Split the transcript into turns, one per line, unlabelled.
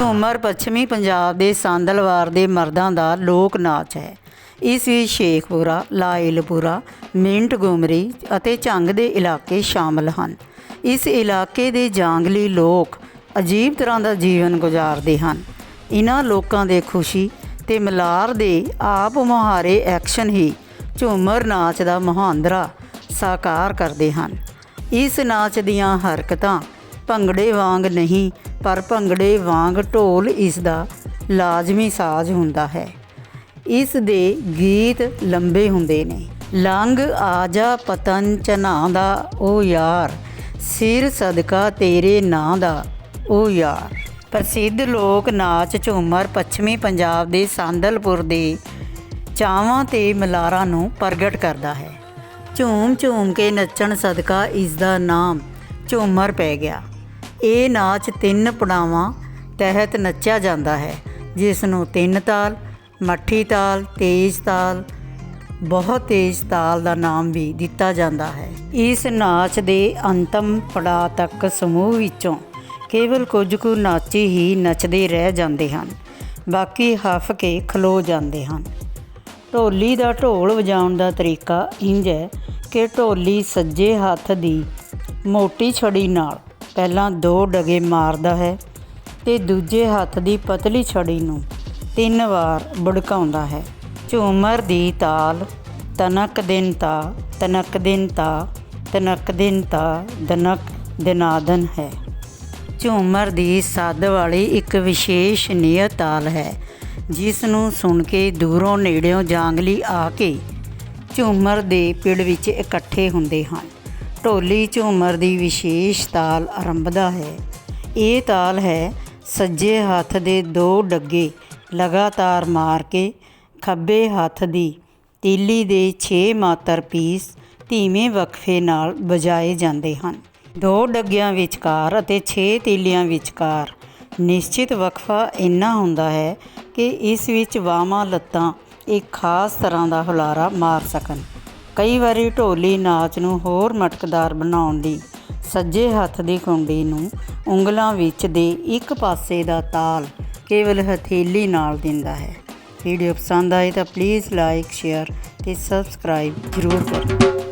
ਝੂਮਰ ਪੱਛਮੀ ਪੰਜਾਬ ਦੇ ਸਾਂਦਲਵਾਰ ਦੇ ਮਰਦਾਂ ਦਾ ਲੋਕ ਨਾਚ ਹੈ। ਇਸ ਵਿੱਚ ਸ਼ੇਖਪੁਰਾ, ਲਾਇਲਪੁਰਾ, ਮਿੰਟ ਗੁਮਰੀ ਅਤੇ ਝੰਗ ਦੇ ਇਲਾਕੇ ਸ਼ਾਮਲ ਹਨ। ਇਸ ਇਲਾਕੇ ਦੇ ਜਾਂਗਲੀ ਲੋਕ ਅਜੀਬ ਤਰ੍ਹਾਂ ਦਾ ਜੀਵਨ ਗੁਜ਼ਾਰਦੇ ਹਨ। ਇਹਨਾਂ ਲੋਕਾਂ ਦੇ ਖੁਸ਼ੀ ਤੇ ਮਲਾਰ ਦੇ ਆਪ ਮੁਹਾਰੇ ਐਕਸ਼ਨ ਹੀ ਝੂਮਰ ਨਾਚ ਦਾ ਮਹਾਂਦਰਾ ਸਾਕਾਰ ਕਰਦੇ ਹਨ। ਇਸ ਨਾਚ ਦੀਆਂ ਹਰਕਤਾਂ ਭੰਗੜੇ ਵਾਂਗ ਨਹੀਂ, ਪਰ ਭੰਗੜੇ ਵਾਂਗ ਢੋਲ ਇਸ ਦਾ ਲਾਜ਼ਮੀ ਸਾਜ਼ ਹੁੰਦਾ ਹੈ। ਇਸ ਦੇ ਗੀਤ ਲੰਬੇ ਹੁੰਦੇ ਨੇ। ਲੰਗ ਜਾ ਪਤਨ ਚਨਾ ਦਾ ਉਹ ਯਾਰ, ਸਿਰ ਸਦਕਾ ਤੇਰੇ ਨਾਂ ਦਾ ਉਹ ਯਾਰ। ਪ੍ਰਸਿੱਧ ਲੋਕ ਨਾਚ ਝੂਮਰ ਪੱਛਮੀ ਪੰਜਾਬ ਦੇ ਸੰਦਲਪੁਰ ਦੇ ਚਾਵਾਂ ਤੇ ਮਲਾਰਾਂ ਨੂੰ ਪ੍ਰਗਟ ਕਰਦਾ ਹੈ। ਝੂਮ ਝੂਮ ਕੇ ਨੱਚਣ ਸਦਕਾ ਇਸ ਦਾ ਨਾਮ ਝੂਮਰ ਪੈ ਗਿਆ। ਇਹ ਨਾਚ ਤਿੰਨ ਪੜਾਵਾਂ ਤਹਿਤ ਨੱਚਿਆ ਜਾਂਦਾ ਹੈ, ਜਿਸ ਨੂੰ ਤਿੰਨ ਤਾਲ, ਮੱਠੀ ਤਾਲ, ਤੇਜ਼ ਤਾਲ, ਬਹੁਤ ਤੇਜ਼ ਤਾਲ ਦਾ ਨਾਮ ਵੀ ਦਿੱਤਾ ਜਾਂਦਾ ਹੈ। ਇਸ ਨਾਚ ਦੇ ਅੰਤਮ ਪੜਾਅ ਤੱਕ ਸਮੂਹ ਵਿੱਚੋਂ ਕੇਵਲ ਕੁਝ ਕੁ ਨਾਚੀ ਹੀ ਨੱਚਦੇ ਰਹਿ ਜਾਂਦੇ ਹਨ, ਬਾਕੀ ਹੱਫ ਕੇ ਖਲੋ ਜਾਂਦੇ ਹਨ। ਢੋਲੀ ਦਾ ਢੋਲ ਵਜਾਉਣ ਦਾ ਤਰੀਕਾ ਇੰਜ ਹੈ ਕਿ ਢੋਲੀ ਸੱਜੇ ਹੱਥ ਦੀ ਮੋਟੀ ਛੜੀ ਨਾਲ ਪਹਿਲਾਂ ਦੋ ਡਗੇ ਮਾਰਦਾ ਹੈ ਤੇ ਦੂਜੇ ਹੱਥ ਦੀ ਪਤਲੀ ਛੜੀ ਨੂੰ ਤਿੰਨ ਵਾਰ ਬੜਕਾਉਂਦਾ ਹੈ। ਝੂਮਰ ਦੀ ਤਾਲ, ਤਨਕ ਦਿਨ ਤਾ, ਤਨਕ ਦਿਨ ਤਾ, ਤਨਕ ਦਿਨ ਤਾ ਦਨਕ ਦਿਨਾਦਨ ਹੈ। ਝੂਮਰ ਦੀ ਸੱਦ ਵਾਲੀ ਇੱਕ ਵਿਸ਼ੇਸ਼ ਨਿਯਤ ਤਾਲ ਹੈ ਜਿਸ ਨੂੰ ਸੁਣ ਕੇ ਦੂਰੋਂ ਨੇੜਿਓਂ ਜਾਂਗਲੀ ਆ ਕੇ ਝੂਮਰ ਦੇ ਪਿੜ ਵਿੱਚ ਇਕੱਠੇ ਹੁੰਦੇ ਹਨ। ਢੋਲੀ ਝੂਮਰ ਦੀ ਵਿਸ਼ੇਸ਼ ਤਾਲ ਆਰੰਭਦਾ ਹੈ। ਇਹ ਤਾਲ ਹੈ ਸੱਜੇ ਹੱਥ ਦੇ ਦੋ ਡੱਗੇ ਲਗਾਤਾਰ ਮਾਰ ਕੇ ਖੱਬੇ ਹੱਥ ਦੀ ਤੀਲੀ ਦੇ 6 ਮਾਤਰ ਪੀਸ ਧੀਮੇ ਵਕਫੇ ਨਾਲ ਵਜਾਏ ਜਾਂਦੇ ਹਨ। ਦੋ ਡੱਗਿਆਂ ਵਿਚਕਾਰ ਅਤੇ 6 ਤੀਲੀਆਂ ਵਿਚਕਾਰ ਨਿਸ਼ਚਿਤ ਵਕਫਾ ਇੰਨਾ ਹੁੰਦਾ ਹੈ ਕਿ ਇਸ ਵਿੱਚ ਬਾਹਾਂ ਲੱਤਾਂ ਇੱਕ ਖਾਸ ਤਰ੍ਹਾਂ ਦਾ ਹੁਲਾਰਾ ਮਾਰ ਸਕਣ। ਕਈ ਵਾਰੀ ਢੋਲੀ, ਨਾਚ ਨੂੰ ਹੋਰ ਮਟਕਦਾਰ ਬਣਾਉਣ ਲਈ ਸੱਜੇ ਹੱਥ ਦੀ ਕੁੰਡੀ ਨੂੰ ਉਂਗਲਾਂ ਵਿੱਚ ਦੇ ਇੱਕ ਪਾਸੇ ਦਾ ਤਾਲ ਕੇਵਲ ਹਥੇਲੀ ਨਾਲ ਦਿੰਦਾ ਹੈ। ਵੀਡੀਓ ਪਸੰਦ ਆਏ ਤਾਂ ਪਲੀਜ਼ ਲਾਈਕ ਸ਼ੇਅਰ ਤੇ ਸਬਸਕ੍ਰਾਈਬ ਜ਼ਰੂਰ ਕਰੋ।